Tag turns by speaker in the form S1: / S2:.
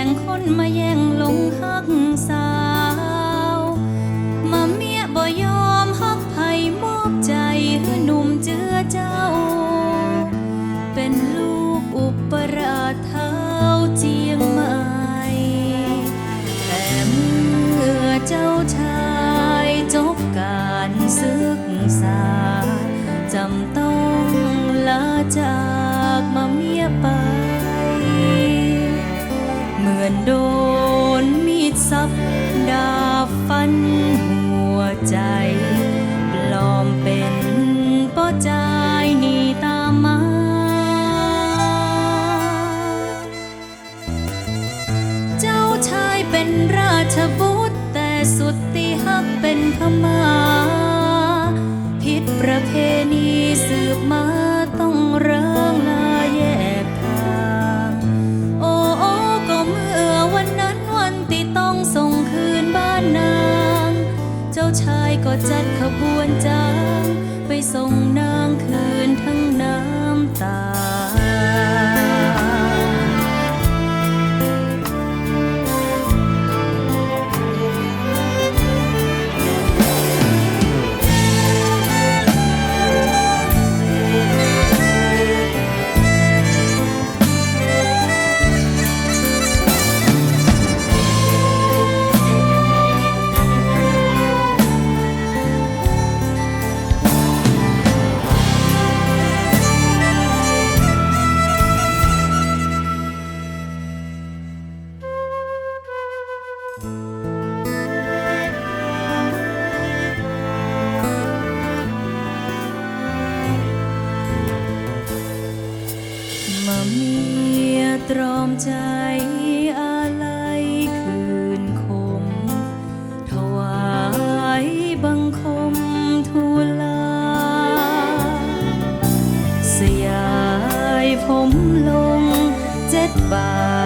S1: แข่งคนมาแย่งลงฮักสาว มาเมียบ่ยอมฮักไผ่มอบใจหรืนุ่มเจือเจ้า เป็นลูกอุปราชเท้าเจียงใหม่แต่เมื่อเจ้าชายจบการศึกษาจำต้องลาจากมาเมียไป 在。 ก็จัดขบวนจางไปส่งน้า เมียตรอมใจอะไรคืนคม ถวายบังคมทูลา สยยผมลงเจ็ดบาท